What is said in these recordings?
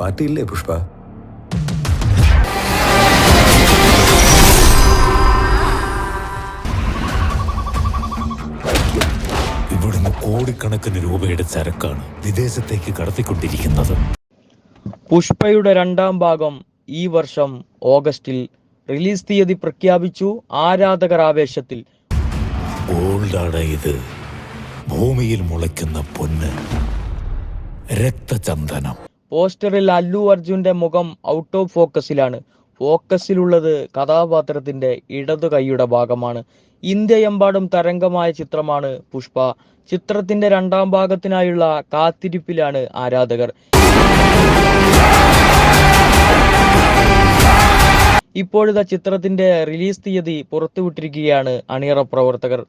പാർട്ടിയില്ലേ പുഷ്പ? ഇവിടുന്ന് കോടിക്കണക്കിന് രൂപയുടെ ചരക്കാണ് വിദേശത്തേക്ക് കടത്തിക്കൊണ്ടിരിക്കുന്നത്. പുഷ്പയുടെ രണ്ടാം ഭാഗം ഈ വർഷം ഓഗസ്റ്റിൽ റിലീസ് തീയതി പ്രഖ്യാപിച്ചു ആരാധകർ ആവേശത്തിൽ. ഗോൾഡാണ് ഇത്. ഭൂമിയിൽ മുളയ്ക്കുന്ന പൊന്ന്. രക്തചന്ദനം. പോസ്റ്ററിൽ അല്ലു അർജുന്റെ മുഖം ഔട്ട് ഓഫ് ഫോക്കസിലാണ് ഫോക്കസിലുള്ളത് കഥാപാത്രത്തിന്റെ ഇടതു കൈയുടെ ഭാഗമാണ്. ഇന്ത്യയെമ്പാടും തരംഗമായ ചിത്രമാണ് പുഷ്പ. ചിത്രത്തിന്റെ രണ്ടാം ഭാഗത്തിനായുള്ള കാത്തിരിപ്പിലാണ് ആരാധകർ. ഇപ്പോഴത്തെ ചിത്രത്തിന്റെ റിലീസ് തീയതി പുറത്തുവിട്ടിരിക്കുകയാണ് അണിയറ പ്രവർത്തകർ.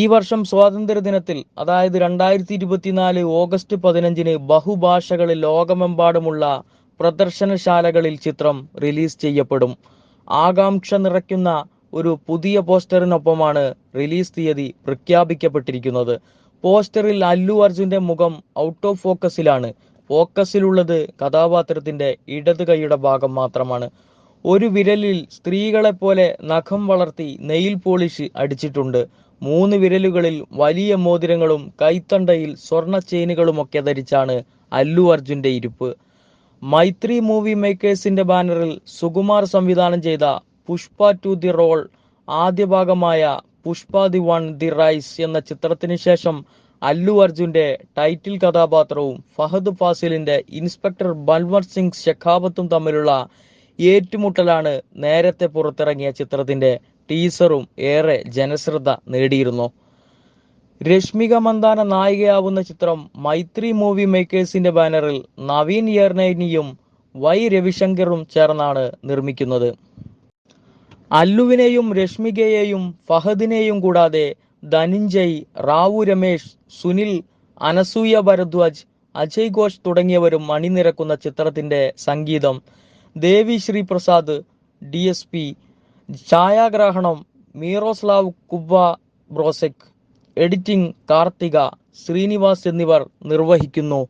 ഈ വർഷം സ്വാതന്ത്ര്യ ദിനത്തിൽ അതായത് രണ്ടായിരത്തി ഇരുപത്തിനാല് ഓഗസ്റ്റ് പതിനഞ്ചിന് ബഹുഭാഷകളിൽ ലോകമെമ്പാടുമുള്ള പ്രദർശനശാലകളിൽ ചിത്രം റിലീസ് ചെയ്യപ്പെടും. ആകാംക്ഷ നിറയ്ക്കുന്ന ഒരു പുതിയ പോസ്റ്ററിനൊപ്പമാണ് റിലീസ് തീയതി പ്രഖ്യാപിക്കപ്പെട്ടിരിക്കുന്നത്. പോസ്റ്ററിൽ അല്ലു അർജുന്റെ മുഖം ഔട്ട് ഓഫ് ഫോക്കസിലാണ്. ഫോക്കസിലുള്ളത് കഥാപാത്രത്തിന്റെ ഇടത് കൈയുടെ ഭാഗം മാത്രമാണ്. ഒരു വിരലിൽ സ്ത്രീകളെ പോലെ നഖം വളർത്തി നെയിൽ പോളിഷ് അടിച്ചിട്ടുണ്ട്. മൂന്ന് വിരലുകളിൽ വലിയ മോതിരങ്ങളും കൈത്തണ്ടയിൽ സ്വർണ ചെയിനുകളുമൊക്കെ ധരിച്ചാണ് അല്ലു അർജുന്റെ ഇരിപ്പ്. മൈത്രി മൂവി മേക്കേഴ്സിന്റെ ബാനറിൽ സുകുമാർ സംവിധാനം ചെയ്ത പുഷ്പ ടു ദി റോൾ ആദ്യ ഭാഗമായ Pushpa the one the rise എന്ന ചിത്രത്തിന് ശേഷം അല്ലു അർജുന്റെ ടൈറ്റിൽ കഥാപാത്രവും ഫഹദ് ഫാസിലിന്റെ ഇൻസ്പെക്ടർ ബൽവർ സിംഗ് ഷെഖാവത്തും തമ്മിലുള്ള ഏറ്റുമുട്ടലാണ് നേരത്തെ പുറത്തിറങ്ങിയ ചിത്രത്തിന്റെ ടീസറും ഏറെ ജനശ്രദ്ധ നേടിയിരുന്നു. രശ്മിക മന്ദാന നായികയാവുന്ന ചിത്രം മൈത്രി മൂവി മേക്കേഴ്സിന്റെ ബാനറിൽ നവീൻ യർനൈനിയും വൈ രവിശങ്കറും ചേർന്നാണ് നിർമ്മിക്കുന്നത്. അല്ലുവിനെയും രശ്മികയെയും ഫഹദിനെയും കൂടാതെ ധനുഞ്ജയ് റാവു രമേശ് സുനിൽ അനസൂയ ഭരദ്വാജ് അജയ് ഘോഷ് തുടങ്ങിയവരും അണിനിരക്കുന്ന ചിത്രത്തിന്റെ സംഗീതം Devi Sri Prasad D S P ഛായാഗ്രഹണം Miroslaw Kubba Brozek editing Karthika Srinivas എന്നിവർ നിർവഹിക്കുന്നു.